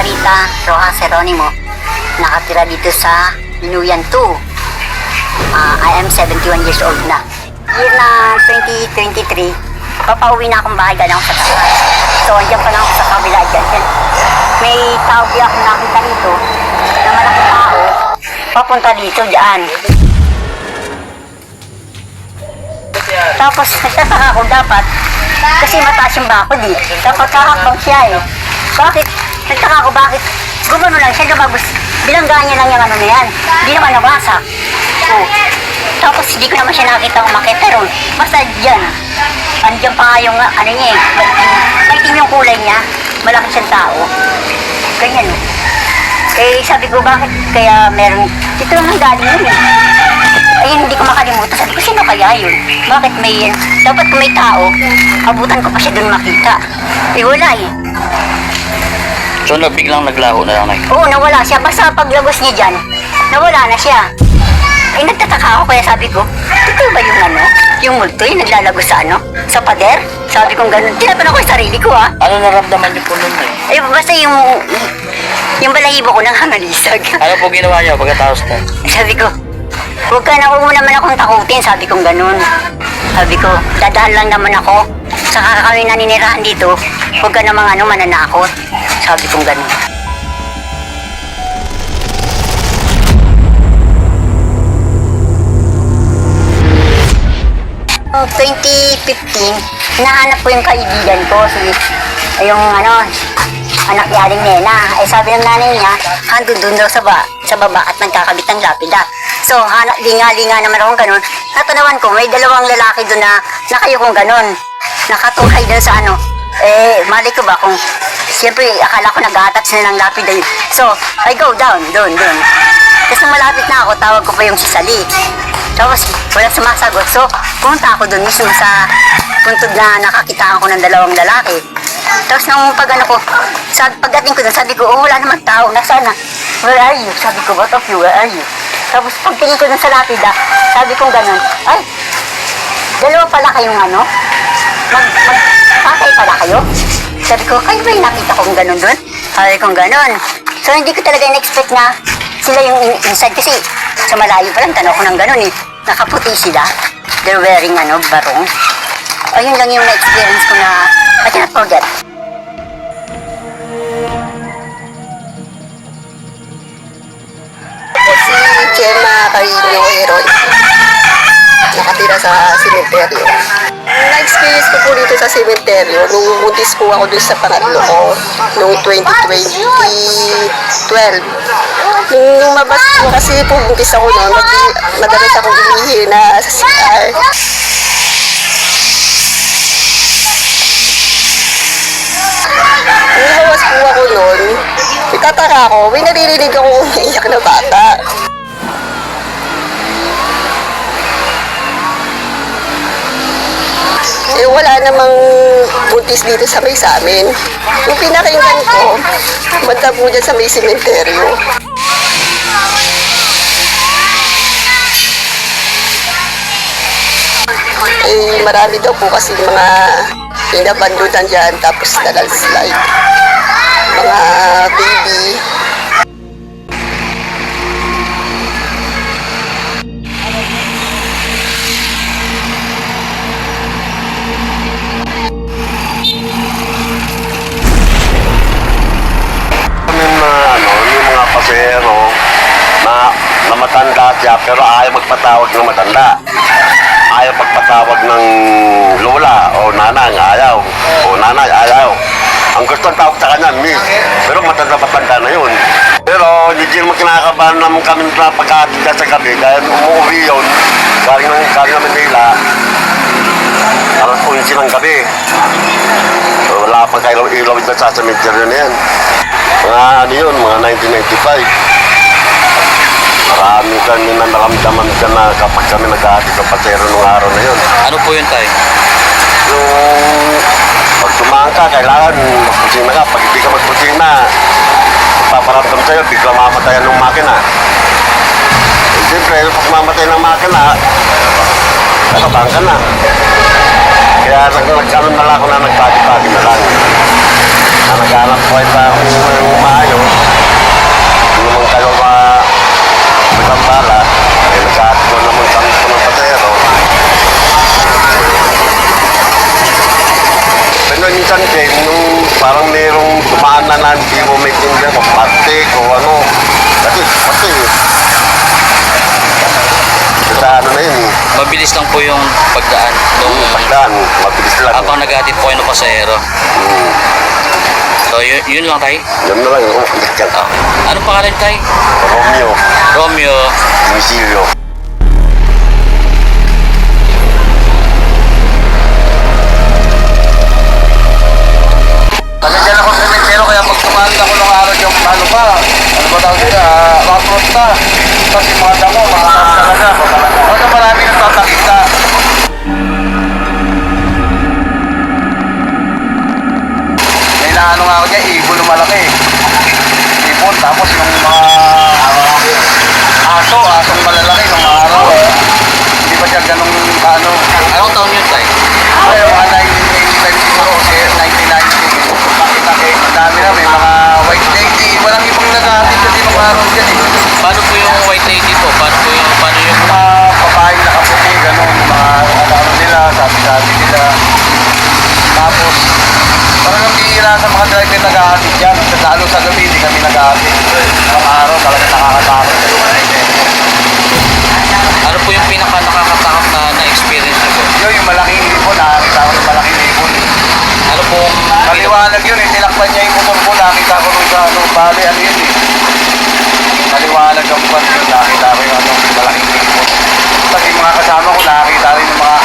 Clarita Rojas Jeronimo. Nakatira dito sa Binuyan 2. Ah, I am 71 years old na. Year na 2023, papauwi na akong bahay galing ako sa taas. So, andyan pa lang ako sa kabila dyan. dyan. May tao di ako nakita dito na malaki tao papunta dito dyan. Tapos nagtataka ako dapat kasi mataas yung bakod eh. Dapat kakakbang siya eh. Bakit? Nagtaka ako bakit? Gumano lang siya, lumabas. Bilanggaan niya lang yung ano na yan. Hindi naman nawasak. Oh. Tapos hindi ko naman siya nakita umakit. Pero basta dyan. Andiyan pa nga yung ano niya eh. Maitim yung kulay niya. Malaki siyang tao. Ganyan oh. Eh, sabi ko, bakit kaya meron... Dito lang galing yun eh. Ayun, hindi ko makalimutan. Sabi ko, sino kaya yun? Bakit may... Dapat kung may tao, abutan ko pa siya dun makita. Eh, wala eh. So, na biglang naglaho na lang, Nay. Oo, nawala siya. Basta paglabas niya dyan, nawala na siya. Ay, nagtataka ako kaya sabi ko, totoo ba yung ano? Yung multo yung naglalagos sa ano? Sa pader? Sabi kong ganun. Tinatanong ko yung sarili ko ah. Ano naramdaman niyo po nun, Nay? Ay, basta yung... Yung balahibo ko nang hangalisag. Ano po ginawa niyo pagkatapos na? Sabi ko, huwag ka na, huwag mo naman akong takutin. Sabi kong ganun. Sabi ko, dadaan lang naman ako. Saka kami naninirahan dito. Huwag ka namang ano, mananakot. Sabi kong ganun. Oh, 2015, nahanap ko yung kaibigan ko, si, yung ano, anak ni Aling Nena. Ay sabi ng nanay niya, handun doon daw sa, ba, sa baba at nagkakabit ng lapida. So, hanap, linga-linga naman akong ganun. Natanawan ko, may dalawang lalaki doon na nakayukong ganun. Nakatunghay doon sa ano. Eh, mali ko ba kung, siyempre, akala ko nag-attach na ng lapida yun. So, I go down, doon, doon. Tapos nung malapit na ako, tawag ko pa yung si Sally. Tapos, wala sumasagot. So, pumunta ako doon mismo sa puntod na nakakita ako ng dalawang lalaki. Tapos nung pag ano ko, sabi, pagdating ko doon, sabi ko, oh, wala naman tao, nasaan na? Where are you? Sabi ko, what of you, where are you? Tapos pagtingin ko doon sa lapida, sabi ko ganun, ay, dalawa pala kayong ano? Mag, mag, patay pala kayo? Sabi ko, kayo ba yung nakita kong ganun doon? Sabi kong ganun. So, hindi ko talaga in-expect na sila yung in- inside kasi sa malayo pa lang, tanong ko ng ganun eh. Nakaputi sila. They're wearing ano, barong. Ayun lang yung na-experience ko na I cannot forget. si Gemma Carino Heron. Nakatira sa sementeryo. Na-experience ko po dito sa sementeryo nung buntis po ako dun sa pangatlo ko noong 2020, 12. Nung lumabas po kasi po buntis ako noon, madalas akong umihi na sa CR. Nung nahawas po ako noon, itataka ako, may naririnig ako umiiyak na bata. Wala namang buntis dito sa may sa amin. Yung pinakinggan ko, banda po dyan sa may sementeryo. Eh, marami daw po kasi mga pinabandutan dyan, tapos nalalslide. Mga baby, matanda siya pero ayaw magpatawag ng matanda. Ayaw magpatawag ng lola o nanay, ayaw. O nanay, ayaw. Ang gusto ng tawag sa kanya, miss. Pero matanda-matanda na yun. Pero hindi naman kinakabahan naman kami na pagkakatid sa gabi dahil umuwi yun. Galing ng galing ng Manila. Alas 11 ng gabi. Wala pa kayo ilaw na sa cemetery na yan. Mga ano yun, mga 1995. Marami kami na naramdaman dyan na kapag kami nag-aati sa pasero nung araw na yun. Ano po yun, Tay? Yung pag tumahan ka, kailangan magpusina ka. Pag hindi ka magpusina, paparamdam sa'yo, bigla mamatayan ng makina. Eh, siyempre, pag mamatay ng makina, nakabang ka na. Kaya nag nag ano na lang ako na nagpagi-pagi na lang. Na nag-anak ko ay pa ako ng ng bala, eh nag-aat na naman kami po ng patero. Pero minsan, Ken, nung parang merong tumaan na namin Mabilis lang po yung pagdaan. Nung, Pagdaan, mabilis lang. habang naghatid po kayo ng pasahero. Hmm, So, yun, yun lang tay. yun na lang yung ulit yan. Ah, anong pangalan tay? Romeo, Romeo. Misilio. Kasi dyan ako sementero kaya pag tumalit ako ng araw yung ano pa, ano ba tawag nila, uh, rock na. Tapos yung mga ano? Anong taon yun tay? Ay, mga 1989 siguro kasi 1990. Makita kayo, ang dami na, may mga white lady. Walang ibang nag-aatid kasi nung araw dyan eh. Paano po yung white lady po? Paano po yung, paano yung Mga babae nakaputi, ganun, mga ano nila, sabi-sabi nila. Tapos, parang ang bihira sa mga driver na nag-aatid dyan. Lalo sa gabi, hindi kami nag-aatid. Ang araw, talaga nakakatakot. ano po yung pinaka nakakatakot na na-experience niyo po? Yun, yung malaking ibon, nakakita ko ng malaking ibon. Ano po Maliwanag yun eh, tinakpan niya yung motor ko, nakita ko nung sa ano, bali, ano yun eh. Maliwanag ang kwan yun, nakita ko yung ano, malaking ibon. Tapos yung mga kasama ko, nakakita rin ng mga